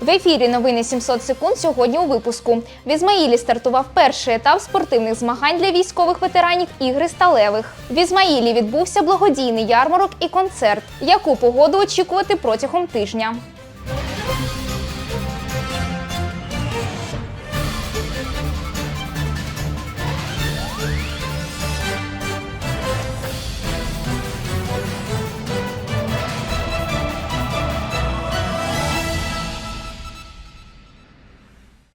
В ефірі новини 700 секунд сьогодні у випуску. В Ізмаїлі стартував перший етап спортивних змагань для військових ветеранів ігри сталевих. В Ізмаїлі відбувся благодійний ярмарок і концерт. Яку погоду очікувати протягом тижня?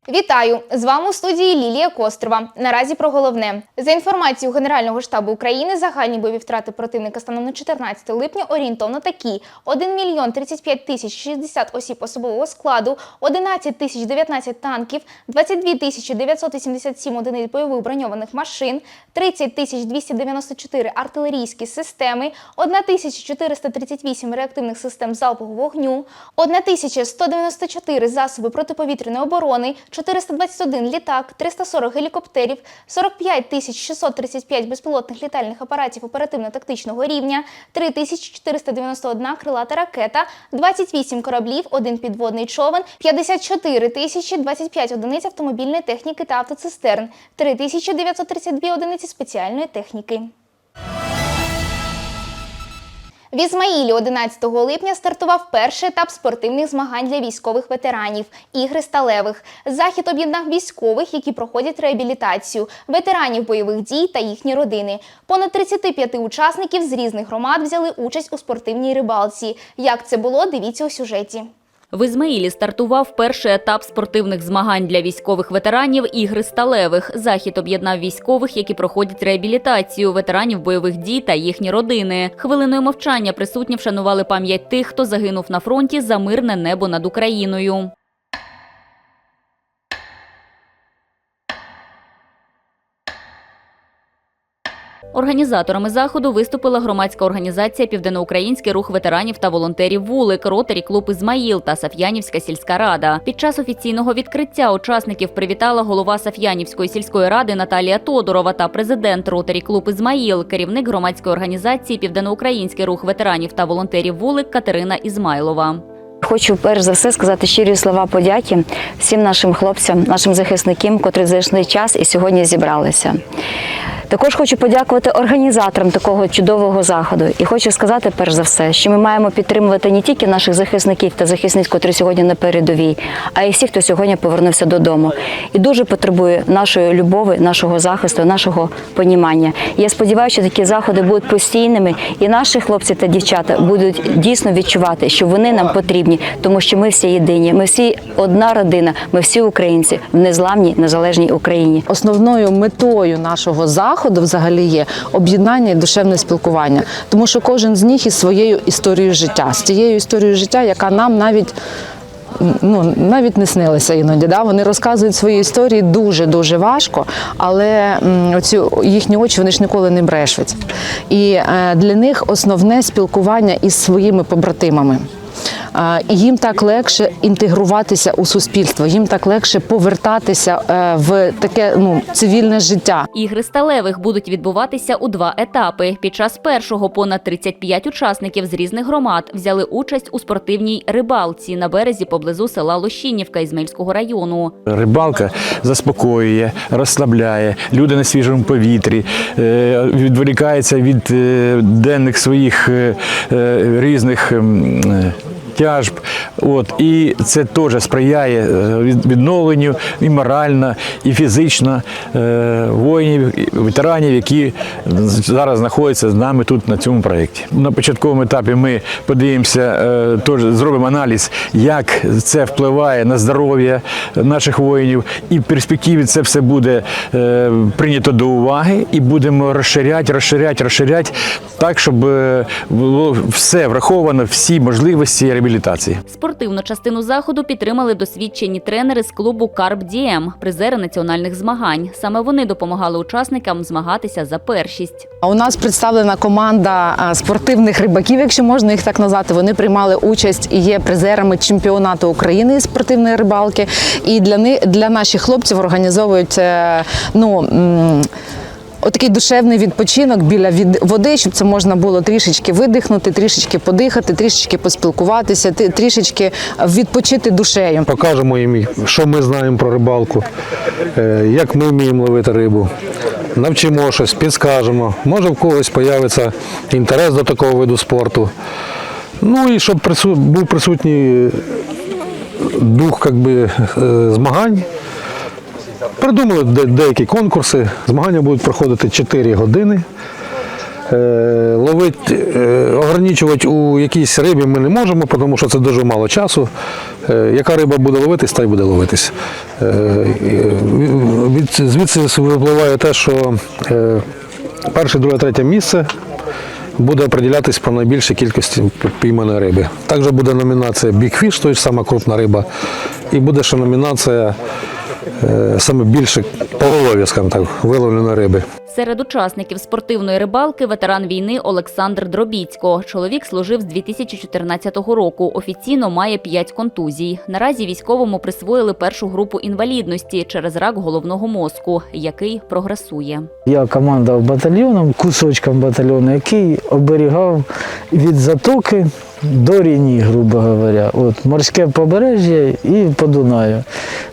Вітаю! З вами у студії Лілія Кострова. Наразі про головне. За інформацією Генерального штабу України, загальні бойові втрати противника станом на 14 липня орієнтовно такі: 1 мільйон 35 тисяч 60 осіб особового складу, 11 тисяч 19 танків, 22 тисячі 987 одиниць бойових броньованих машин, 30 тисяч 294 артилерійські системи, 1 тисяча 438 реактивних систем залпового вогню, 1 тисяча 194 засоби протиповітряної оборони, 421 літак, 340 гелікоптерів, 45 тисяч 635 безпілотних літальних апаратів оперативно-тактичного рівня, 3491 крилата ракета, 28 кораблів, 1 підводний човен, 54 тисячі 25 одиниць автомобільної техніки та автоцистерн, 3932 одиниці спеціальної техніки. В Ізмаїлі 11 липня стартував перший етап спортивних змагань для військових ветеранів ігри сталевих. Захід об'єднав військових, які проходять реабілітацію, ветеранів бойових дій та їхні родини. Понад 35 учасників з різних громад взяли участь у спортивній рибалці. Як це було, дивіться у сюжеті. В Ізмаїлі стартував перший етап спортивних змагань для військових ветеранів ігри сталевих. Захід об'єднав військових, які проходять реабілітацію, ветеранів бойових дій та їхні родини. Хвилиною мовчання присутні вшанували пам'ять тих, хто загинув на фронті за мирне небо над Україною. Організаторами заходу виступила громадська організація Південноукраїнський рух ветеранів та волонтерів вулик, ротарі клуб Ізмаїл та Саф'янівська сільська рада. Під час офіційного відкриття учасників привітала голова Саф'янівської сільської ради Наталія Тодорова та президент ротарі клуб Ізмаїл, керівник громадської організації Південноукраїнський рух ветеранів та волонтерів вулик Катерина Ізмайлова. Хочу перш за все сказати щирі слова подяки всім нашим хлопцям, нашим захисникам, котрі знайшли час і сьогодні зібралися. Також хочу подякувати організаторам такого чудового заходу. І хочу сказати, перш за все, що ми маємо підтримувати не тільки наших захисників та захисниць, котрі сьогодні на передовій, а й всіх, хто сьогодні повернувся додому. І дуже потребує нашої любові, нашого захисту, нашого понімання. Я сподіваюся, що такі заходи будуть постійними, і наші хлопці та дівчата будуть дійсно відчувати, що вони нам потрібні, тому що ми всі єдині. Ми всі одна родина, ми всі українці в незламній незалежній Україні. Основною метою нашого заходу взагалі є об'єднання і душевне спілкування, тому що кожен з них із своєю історією життя, з тією історією життя, яка нам навіть. Ну, навіть не снилися іноді. Да? Вони розказують свої історії дуже дуже важко, але оці їхні очі вони ж ніколи не брешуть. І е, для них основне спілкування із своїми побратимами. І їм так легше інтегруватися у суспільство, їм так легше повертатися е, в таке ну цивільне життя. Ігри сталевих будуть відбуватися у два етапи. Під час першого понад 35 учасників з різних громад взяли участь у спортивній рибалці на березі поблизу села Лощинівка Ізмельського району. Рибалка заспокоює, розслабляє, люди на свіжому повітрі, е, відволікаються від е, денних своїх різних. Тяжб, от і це теж сприяє е, відновленню і морально, і фізично е, воїнів, ветеранів, які зараз знаходяться з нами тут на цьому проєкті. На початковому етапі ми подивимося, е, теж зробимо аналіз, як це впливає на здоров'я наших воїнів, і в перспективі це все буде прийнято до уваги, і будемо розширяти, розширяти, розширяти так, щоб було все враховано, всі можливості реабілітації. Спортивну частину заходу підтримали досвідчені тренери з клубу Карп Дієм, призери національних змагань. Саме вони допомагали учасникам змагатися за першість. У нас представлена команда спортивних рибаків, якщо можна їх так назвати. Вони приймали участь і є призерами чемпіонату України із спортивної рибалки. І для них для наших хлопців організовують е, ну. Отакий душевний відпочинок біля від води, щоб це можна було трішечки видихнути, трішечки подихати, трішечки поспілкуватися, трішечки відпочити душею. Покажемо їм, що ми знаємо про рибалку, е, як ми вміємо ловити рибу. Навчимо щось, підскажемо. Може в когось з'явиться інтерес до такого виду спорту. Ну і щоб прису- був присутній дух би, е, змагань. Придумали де- деякі конкурси. Змагання будуть проходити 4 години. Е, Ловить, е, ограничувати у якійсь рибі ми не можемо, тому що це дуже мало часу. Е, Яка риба буде ловитись, та й буде ловитись. Е, від- Звідси випливає те, що е, перше, друге, третє місце буде определятись по найбільшій кількості пійманої риби. Також буде номінація Big Fish, тобто сама крупна риба, і буде ще номінація саме більше поголов'я, скажімо так, виловленої риби. Серед учасників спортивної рибалки ветеран війни Олександр Дробіцько. Чоловік служив з 2014 року. Офіційно має 5 контузій. Наразі військовому присвоїли першу групу інвалідності через рак головного мозку, який прогресує. Я командував батальйоном, кусочком батальйону, який оберігав від затоки до Ріні, грубо говоря. От морське побережжя і по Дунаю.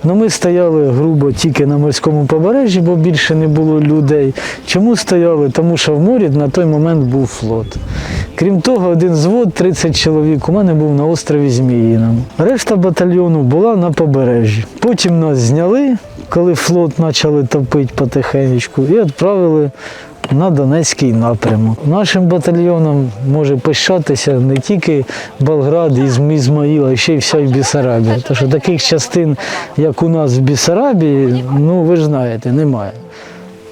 Ну, ми стояли грубо тільки на морському побережжі, бо більше не було людей. Чому стояли? Тому що в морі на той момент був флот. Крім того, один звод, 30 чоловік, у мене був на острові Зміїному. Решта батальйону була на побережжі. Потім нас зняли, коли флот почали топити потихеньку, і відправили на Донецький напрямок. Нашим батальйоном може пишатися не тільки Болград із Ізмаїл, а ще й вся Бісарабія. Тому що таких частин, як у нас в Бісарабії, ну ви ж знаєте, немає.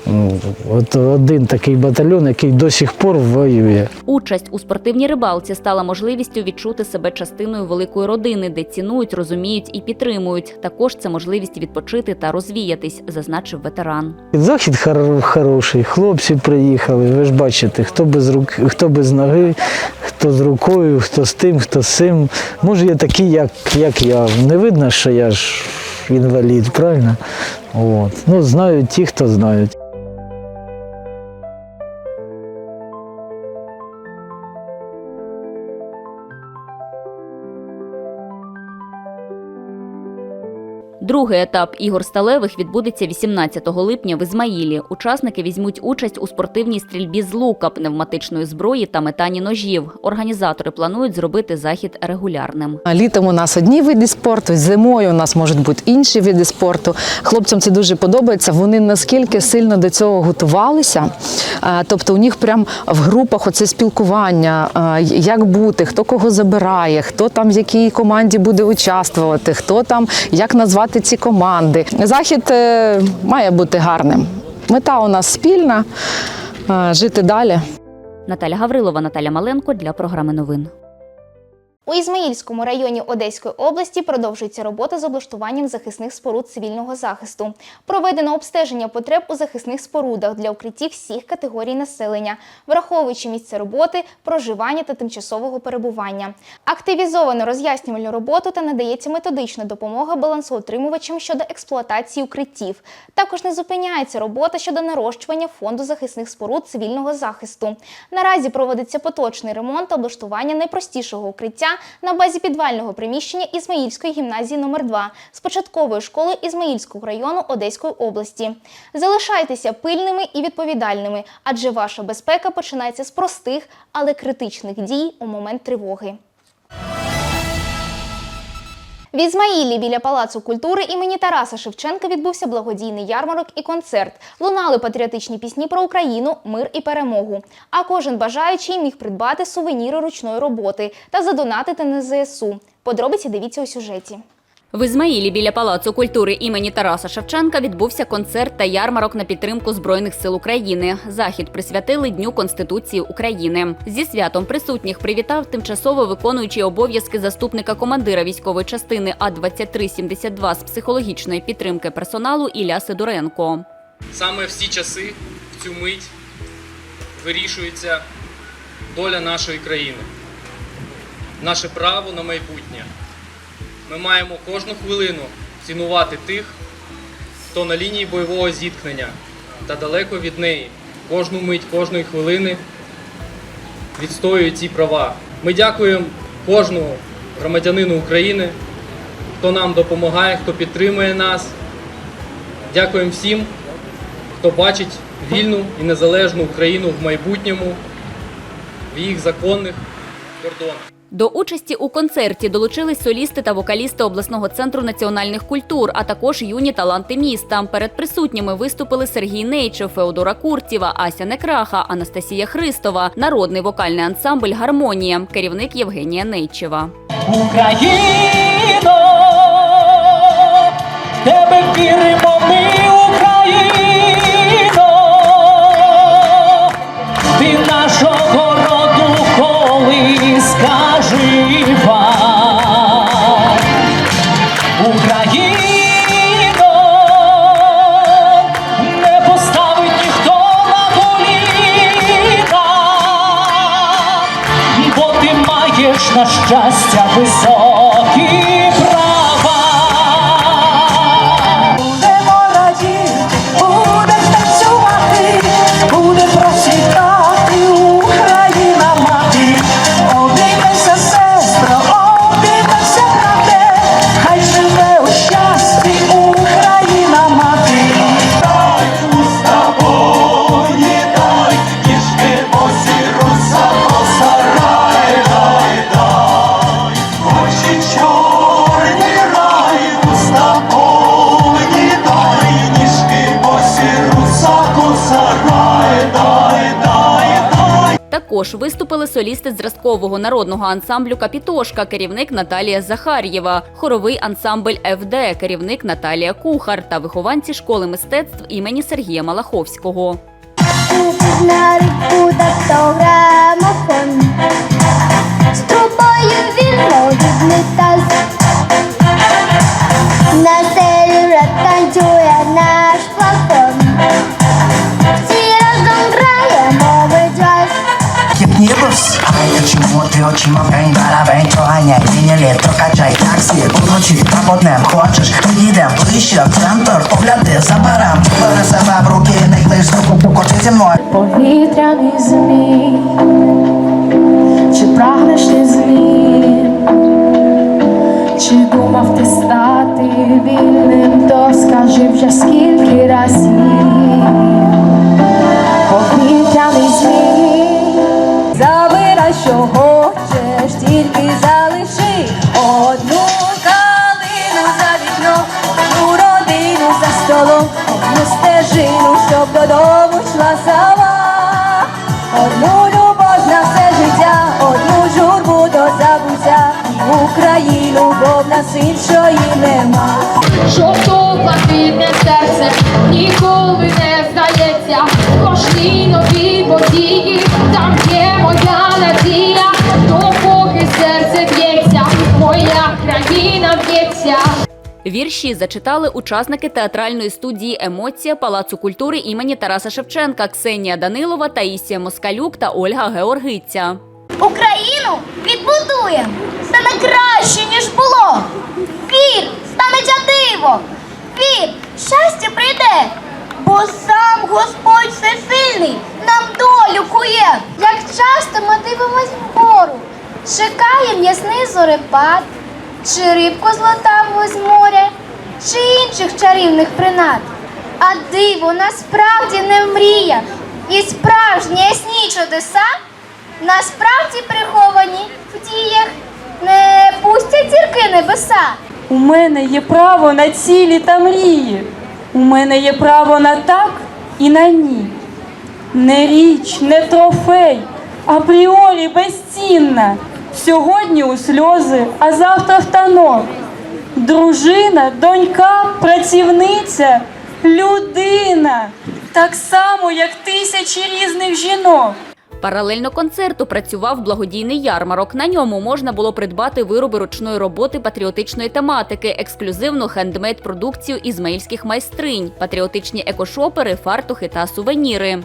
Ну, от один такий батальйон, який до сих пор воює. Участь у спортивній рибалці стала можливістю відчути себе частиною великої родини, де цінують, розуміють і підтримують. Також це можливість відпочити та розвіятись, зазначив ветеран. Захід хор- хороший, хлопці приїхали. Ви ж бачите, хто без руки, хто без ноги, хто з рукою, хто з тим, хто з цим. Може, є такі, як, як я. Не видно, що я ж інвалід, правильно? От. Ну, знають ті, хто знають. Другий етап ігор сталевих відбудеться 18 липня в Ізмаїлі. Учасники візьмуть участь у спортивній стрільбі з лука, пневматичної зброї та метанні ножів. Організатори планують зробити захід регулярним. Літом у нас одні види спорту, зимою у нас можуть бути інші види спорту. Хлопцям це дуже подобається. Вони наскільки сильно до цього готувалися. Тобто у них прям в групах оце спілкування, як бути, хто кого забирає, хто там в якій команді буде участвувати, хто там як назвати ці команди. Захід е, має бути гарним. Мета у нас спільна е, жити далі. Наталя Гаврилова, Наталя Маленко для програми новин. У Ізмаїльському районі Одеської області продовжується робота з облаштуванням захисних споруд цивільного захисту. Проведено обстеження потреб у захисних спорудах для укриттів всіх категорій населення, враховуючи місце роботи, проживання та тимчасового перебування. Активізовано роз'яснювальну роботу та надається методична допомога балансоутримувачам щодо експлуатації укриттів. Також не зупиняється робота щодо нарощування фонду захисних споруд цивільного захисту. Наразі проводиться поточний ремонт та облаштування найпростішого укриття на базі підвального приміщення Ізмаїльської гімназії номер 2 з початкової школи Ізмаїльського району Одеської області. Залишайтеся пильними і відповідальними, адже ваша безпека починається з простих, але критичних дій у момент тривоги. В Ізмаїлі біля Палацу культури імені Тараса Шевченка відбувся благодійний ярмарок і концерт. Лунали патріотичні пісні про Україну, мир і перемогу. А кожен бажаючий міг придбати сувеніри ручної роботи та задонатити на ЗСУ. Подробиці дивіться у сюжеті. В Ізмаїлі біля Палацу культури імені Тараса Шевченка відбувся концерт та ярмарок на підтримку Збройних сил України. Захід присвятили Дню Конституції України. Зі святом присутніх привітав тимчасово виконуючий обов'язки заступника командира військової частини А 2372 з психологічної підтримки персоналу Ілля Сидоренко. Саме в ці часи, в цю мить, вирішується доля нашої країни, наше право на майбутнє. Ми маємо кожну хвилину цінувати тих, хто на лінії бойового зіткнення та далеко від неї кожну мить, кожної хвилини відстоюють ці права. Ми дякуємо кожному громадянину України, хто нам допомагає, хто підтримує нас. Дякуємо всім, хто бачить вільну і незалежну Україну в майбутньому, в їх законних кордонах. До участі у концерті долучились солісти та вокалісти обласного центру національних культур, а також юні таланти міста. Перед присутніми виступили Сергій Нейчев, Феодора Куртєва, Ася Некраха, Анастасія Христова, народний вокальний ансамбль Гармонія, керівник Євгенія Нейчева. Україно, тебе віримо ми, Україно, ти нашого роду колиска Також виступили солісти зразкового народного ансамблю Капітошка, керівник Наталія Захар'єва, хоровий ансамбль ФД, керівник Наталія Кухар та вихованці школи мистецтв імені Сергія Малаховського. Думав ти стати вільним, то скажи вже скільки разів. Повітряний змій Забирай, що хочеш, тільки залиши одну калину за вікном, одну родину за столом, одну стежину, щоб додому нас іншої нема. Жовто-блакитне серце ніколи не здається. Кожній новій події, там є моя надія, допоки серце б'ється, моя країна б'ється. Вірші зачитали учасники театральної студії Емоція Палацу культури імені Тараса Шевченка Ксенія Данилова, Таїсія Москалюк та Ольга Георгиця. Україну відбудуємо, стане краще, ніж було. Вір, станеться диво, вір, щастя прийде, бо сам Господь всесильний нам долю кує. Як часто ми дивимось вгору, чекає м'ясний зорепад, чи рибку злотаву з моря, чи інших чарівних принад. А диво насправді не мрія, і справжні ясні чудеса насправді приховані в діях не пустять зірки небеса. У мене є право на цілі та мрії. У мене є право на так і на ні. Не річ, не трофей, апріорі безцінна. Сьогодні у сльози, а завтра в танок. Дружина, донька, працівниця, людина. Так само, як тисячі різних жінок. Паралельно концерту працював благодійний ярмарок. На ньому можна було придбати вироби ручної роботи патріотичної тематики, ексклюзивну хендмейд продукцію ізмаїльських майстринь, патріотичні екошопери, фартухи та сувеніри.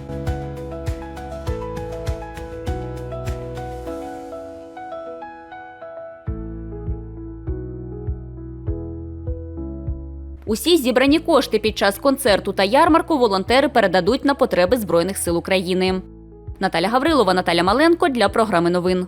Усі зібрані кошти під час концерту та ярмарку волонтери передадуть на потреби Збройних сил України. Наталя Гаврилова, Наталя Маленко для програми новин.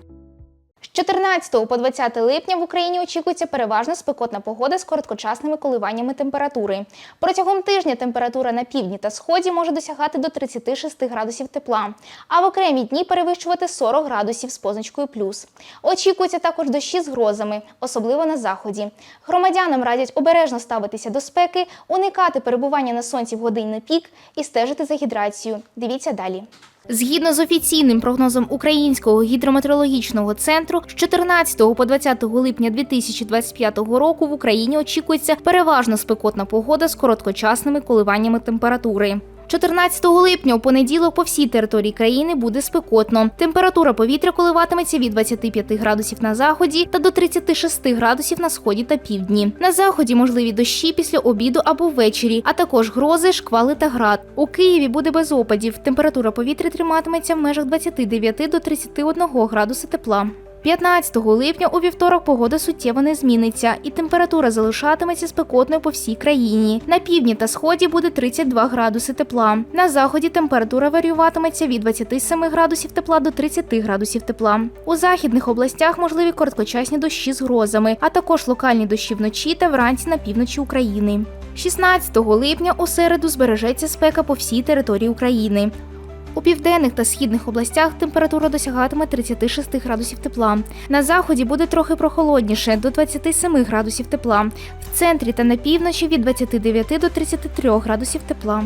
З 14 по 20 липня в Україні очікується переважно спекотна погода з короткочасними коливаннями температури. Протягом тижня температура на півдні та сході може досягати до 36 градусів тепла, а в окремі дні перевищувати 40 градусів з позначкою плюс. Очікується також дощі з грозами, особливо на заході. Громадянам радять обережно ставитися до спеки, уникати перебування на сонці в годинний пік і стежити за гідрацією. Дивіться далі. Згідно з офіційним прогнозом Українського гідрометеорологічного центру, з 14 по 20 липня 2025 року в Україні очікується переважно спекотна погода з короткочасними коливаннями температури. 14 липня у понеділок по всій території країни буде спекотно. Температура повітря коливатиметься від 25 градусів на заході та до 36 градусів на сході та півдні. На заході можливі дощі після обіду або ввечері, а також грози, шквали та град. У Києві буде без опадів. Температура повітря триматиметься в межах 29 до 31 градуса тепла. 15 липня у вівторок погода суттєво не зміниться, і температура залишатиметься спекотною по всій країні. На півдні та сході буде 32 градуси тепла. На заході температура варіюватиметься від 27 градусів тепла до 30 градусів тепла. У західних областях можливі короткочасні дощі з грозами, а також локальні дощі вночі та вранці на півночі України. 16 липня у середу збережеться спека по всій території України. У південних та східних областях температура досягатиме 36 градусів тепла. На заході буде трохи прохолодніше до 27 градусів тепла. В центрі та на півночі від 29 до 33 градусів тепла.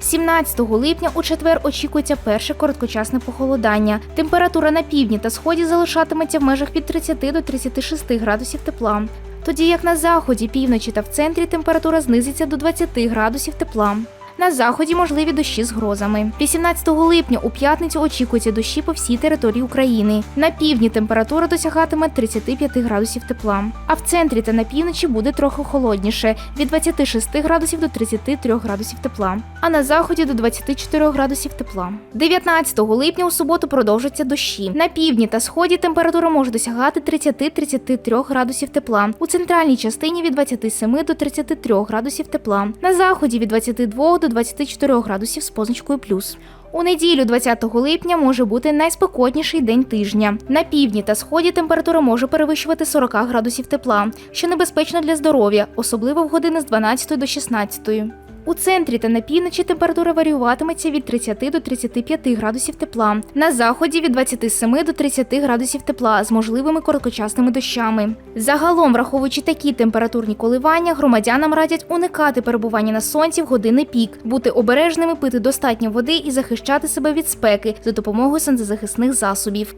17 липня у четвер очікується перше короткочасне похолодання. Температура на півдні та сході залишатиметься в межах від 30 до 36 градусів тепла. Тоді як на заході, півночі та в центрі температура знизиться до 20 градусів тепла. На заході можливі дощі з грозами. 18 липня у п'ятницю очікуються дощі по всій території України. На півдні температура досягатиме 35 градусів тепла. А в центрі та на півночі буде трохи холодніше від 26 градусів до 33 градусів тепла. А на заході до 24 градусів тепла. 19 липня у суботу продовжаться дощі. На півдні та сході температура може досягати 30-33 градусів тепла. У центральній частині від 27 до 33 градусів тепла. На заході від 22 до 24 градусів з позначкою плюс. У неділю, 20 липня, може бути найспекотніший день тижня. На півдні та сході температура може перевищувати 40 градусів тепла, що небезпечно для здоров'я, особливо в години з 12 до 16. У центрі та на півночі температура варіюватиметься від 30 до 35 градусів тепла. На заході від 27 до 30 градусів тепла з можливими короткочасними дощами. Загалом, враховуючи такі температурні коливання, громадянам радять уникати перебування на сонці в години пік, бути обережними, пити достатньо води і захищати себе від спеки за допомогою сонцезахисних засобів.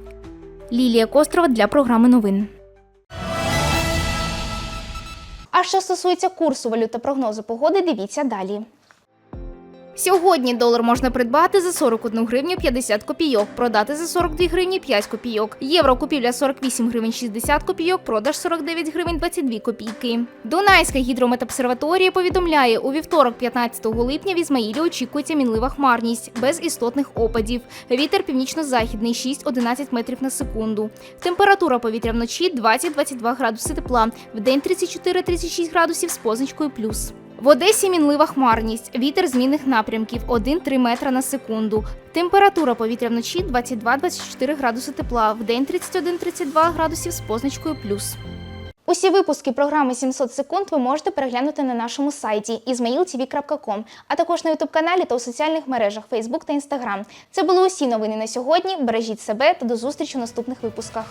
Лілія Кострова для програми новин. А що стосується курсу валют та прогнозу погоди, дивіться далі. Сьогодні долар можна придбати за 41 гривню 50 копійок, продати за 42 гривні 5 копійок. Євро купівля 48 гривень 60 копійок, продаж 49 гривень 22 копійки. Дунайська гідрометобсерваторія повідомляє, у вівторок, 15 липня, в Ізмаїлі очікується мінлива хмарність без істотних опадів. Вітер північно-західний 6-11 метрів на секунду. Температура повітря вночі 20-22 градуси тепла, вдень 34-36 градусів з позначкою плюс. В Одесі мінлива хмарність, вітер змінних напрямків 1-3 метра на секунду. Температура повітря вночі 22-24 градуси тепла, вдень 31-32 градусів з позначкою плюс. Усі випуски програми 700 секунд ви можете переглянути на нашому сайті izmailtv.com, а також на ютуб-каналі та у соціальних мережах Facebook та Instagram. Це були усі новини на сьогодні. Бережіть себе та до зустрічі у наступних випусках.